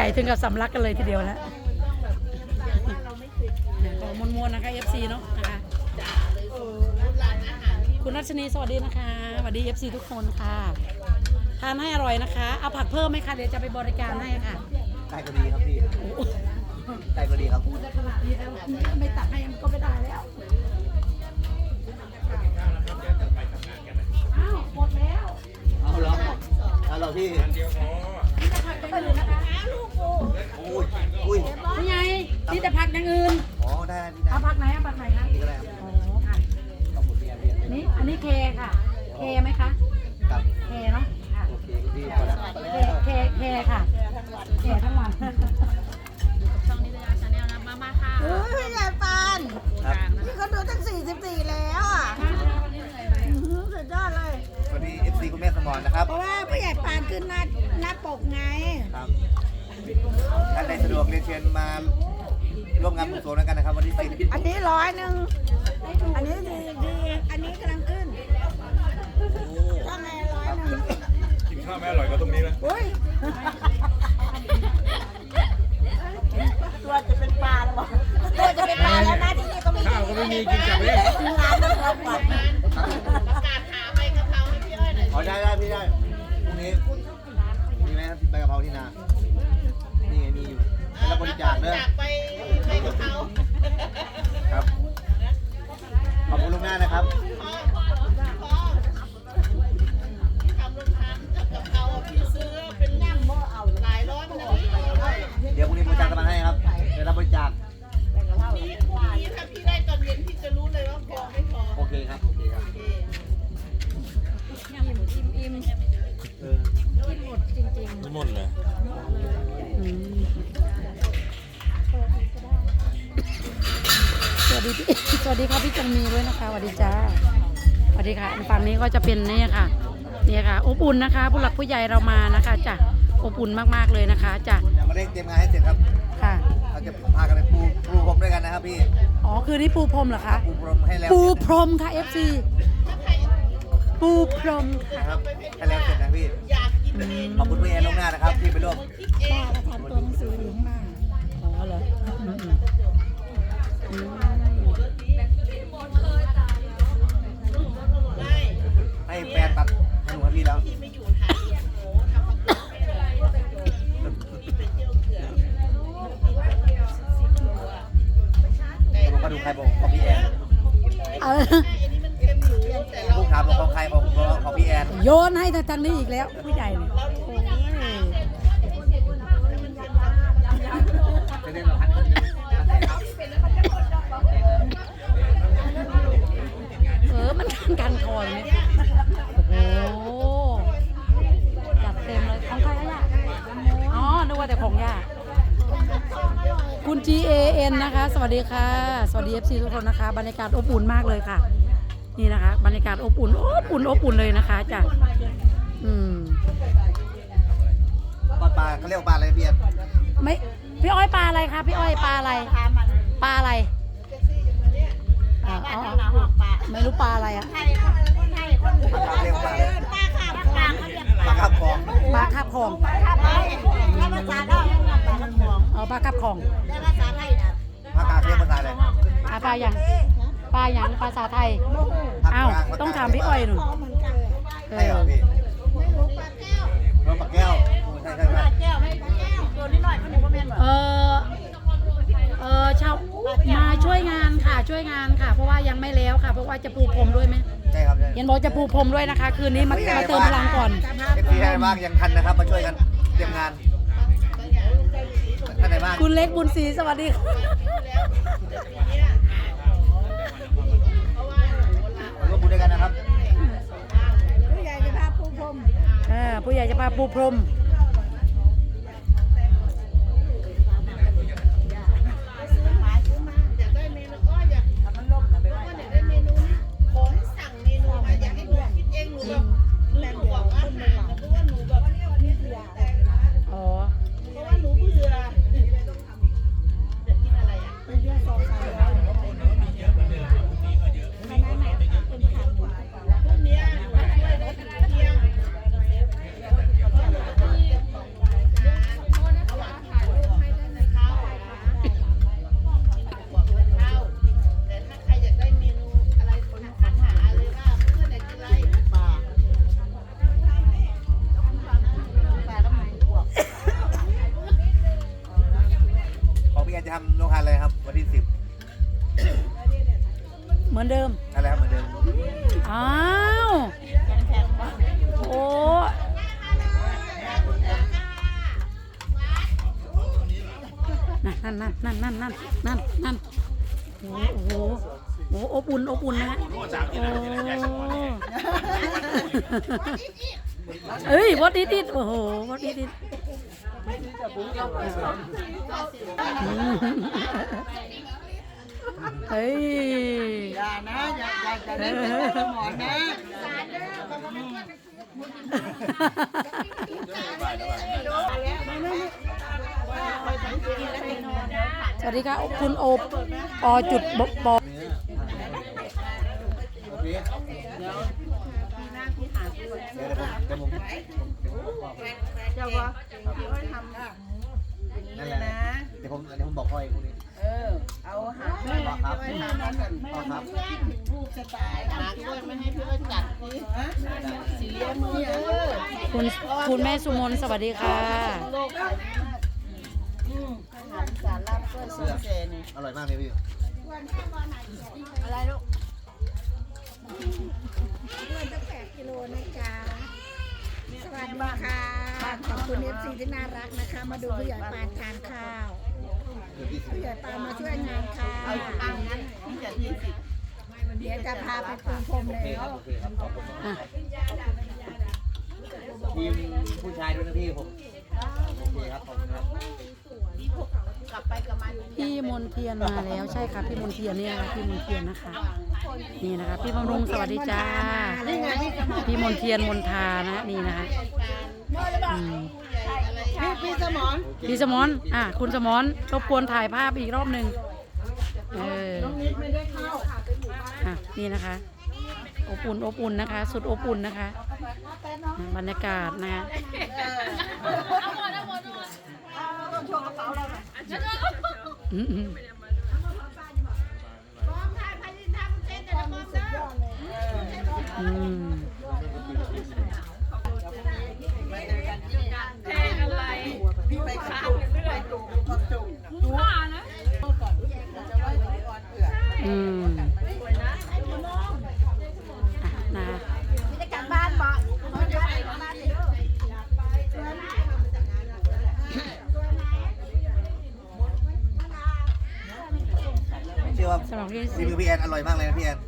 หญ่ถึงกับสำลักกันเลยทีเดียวนะขอมวนๆนะคะ FC เนาะนะคะคุณรัชนีสวัสดีนะคะสวัสดี FC ทุกคนค่ะ ทานให้อร่อยนะคะ เอาผักเพิ่มไหมคะเดี๋ยวจะไปบริการให้ค่ะได้ก็ดีครับพี่ได้ก็ดีครับพูดได้ขนาดนี้แล้วไม่ตักให้มันก็ไม่ได้แล้วอ้าวหมดแล้วเอาเหรอเอาเหรอพี่นี่จะผัก อย่างอื่นนะคะอุ้ยอุ้ยนี่ไงนี่จะผักอย่างอื่นอ๋อได้ได้พี่ได้เอาผักไหนเอาผักไหนคะนี่ก็ได้ครับอ๋อค่ะขอบคุณพี่แอนพี่แอนนี่อันนี้เคค่ะ เคไหมคะครับเคเนาะค่ะโอเคพี่พอแล้วเคเคเคค่ะเคทั้งวันช่องนิตยาชาแนลนะมามาค่ะเฮ้ยพี่ใหญ่ปานครับนี่เขาดูตั้ง44แล้วอะอื้อหือสุดยอดเลยสวัสดี FC คุณแม่สมอนนะครับเพราะว่าพี่ใหญ่ปานขึ้นหน้าหน้าป กไง ครับท่านใดสะดวกเรียนเชิญมาร่วมงานบุญโซนกันนะครับ วันที่สิบอันนี้ร้อยหนึ่ง อันนี้ดีดีอันนี้กำลังขึ้นว่าไงร้อยหนึ่งกินข้าวไม่อร่อยก็ตรงนี้นะอุ้ยตัวจะเป็นปลาแล้วบอกตัวจะเป็นปลาแล้วนะที่นี่ก็ไม่ข้าวก็ไม่มีกินกลับเลยงานต้องรับก่อนอ๋อได้ได้พี่ได้พรุ่งนี้มีไห นี่นะนี่ไงมีอยู่แล้วบริจาคเด้อไปไป วัสดีพี่สวัสดีครับพี่จงมีด้วยนะคะสวัสดีจ้าสวัสดีค่ะฝั่งนี้ก็จะเป็นเนี่ยค่ะเนี่ยค่ะอบอุ่นนะคะ ผู้หลักผู้ใหญ่เรามานะคะจ้ะอบอุ่นมากๆเลยนะคะจ้ะอย่ามาเร่งเตรียมงานให้เสร็จครับค่ะเราจะพากันไปปูปูพรมด้วยกันนะครับพี่อ๋อคือนี่ปูพรมเหรอคะปูพรมให้แล้วปูพรมค่ะ FC ปูพรมค่ะนะครับให้แล้วเสร็จนะพี่อยากกินเองขอบคุณพี่แอนลวงหน้านะครับที่ไปร่วมคิดเองป้าก็ทำตัวหนังสืออยู่ข้างหน้าอ๋อเหรอ ใครบอกของพี่แอนเอออันนี้มันเค็มหนูแต่เราลูกถามบอกของใครของของพี่แอน โยนให้ทางนี้อีกแล้ว ผู้ใหญ่เนี่ย G A N นะคะ สวัสดีค่ะ สวัสดี FC ทุกคนนะคะ บรรยากาศอบอุ่นมากเลยค่ะ นี่นะคะ บรรยากาศอบอุ่นอบอุ่นอบอุ่นเลยนะคะจ้ะอืมปลาปลาเขาเรียกว่าปลาอะไรพี่แอนไม่พี่อ้อยปลาอะไรคะพี่อ้อยปลาอะไรปลาอะไรอ่าเอาเอาไม่รู้ปลาอะไรอะปลาเขาเรียกว่าปลาอะไรป้าค่ะป้ากลางเขาเรียกปลาข้าวของปลาคาบคองป้าไปถ้าภาษาเราเรียกว่าปลาทองอ๋อปลาคาบคองแต่ภาษาไทยาปลาอย่างปลาอย่างภาษาไทย อ้าวต้องถามพี่อ้อยหนูพอเหมือนกันเลยเอใช่เหรออพี่ไม่รู้ปลาแก้วเออปลาแก้วใช่ใช่ปใช่ลาแก้วไม่ปลาแก้วตัวนิดหน่อยมันหนูก็แม่นหมดเออเออชาวมาช่วยงานค่ะช่วยงานค่ะ เพราะว่ายังไม่แล้วค่ะ เพราะว่าจะปูพรมด้วยไหมใช่ครับใช่เห็นบอกจะปูพรมด้วยนะคะ คืนนี้มามาเติมพลังก่อน เอฟซีท่านไหนบ้างยังทันนะครับ มาช่วยกันเตรียมงานท่านไหนบ้างคุณเล็กบุญศรีสวัสดีค่ะ มาปูพรม เดิมนั่นแหละครับเหมือนเดิมอ้าวโอ้นั่นนั่นนั่นนั่นนั่นนั่นนั่นโอ้โหโอ้โหอบอุ่นอบอุ่นนะฮะโอ้เอ้ยวัดดิดดิดโอ้โหวัดดิดดิดเฮ้ยอย่านะอย่าอย่าอย่าเล่นเป็นสมอนนะสวัสดีค่ะคุณโอบอจุดบบปอเนื้อโอเคเดี๋ยวเดี๋ยวผมเดี๋ยวผมเจ้าว่าพี่อ้อยทำ นั่นแหละนะเดี๋ยวผมเดี๋ยวผมบอกพ่อเองพวกนี้เออ เอาหาพี่อ้อยทำนั่นกันพ่อครับหาพี่อ้อยไม่ให้พี่อ้อยจัดนี่สีเลี้ยงมือเด้อคุณคุณแม่สุมนสวัสดีค่ะ โลกไปมากอืมอาหารสารลาบก็ส้มเซนี่อร่อยมากเลยพี่อะไรลูกด้วยตั้งแปดกิโลนะจ๊ะสวัสดีค่ะ ขอบคุณเอฟซีที่น่ารักนะคะ มาดูผู้ใหญ่ปานทานข้าวเกือบยี่สิบผู้ใหญ่ปานมาช่วยงานค่ะเอาอังนั้นที่จะยี่สิบเดี๋ยวจะพาไปปูพรมเคแล้วโอเคครับขอบคุณอะทีมผู้ชายด้วยนะพี่ผมโอเคครับขอบคุณครับกลับไปกับมันพี่มนเทียนมาแล้วใช่ค่ะพี่มนเทียนเนี่ยนะคะพี่มนเทียนนะคะ นี่นะคะ พี่บำรุงสวัสดีจ้า พี่มนเทียนมนทานะนี่นะคะ พี่พี่สมอนพี่สมอนอะคุณสมอนรบกวนถ่ายภาพอีกรอบหนึ่งเออนิดไม่ได้เข้าอะนี่นะคะอบอุ่นอบอุ่นนะคะ สุดอบอุ่นนะคะ บรรยากาศนะเอาหมดเอาหม เชื่อว่าสำหรับที่ฝีมือพี่แอนอร่อยมากเลยนะพี่แอน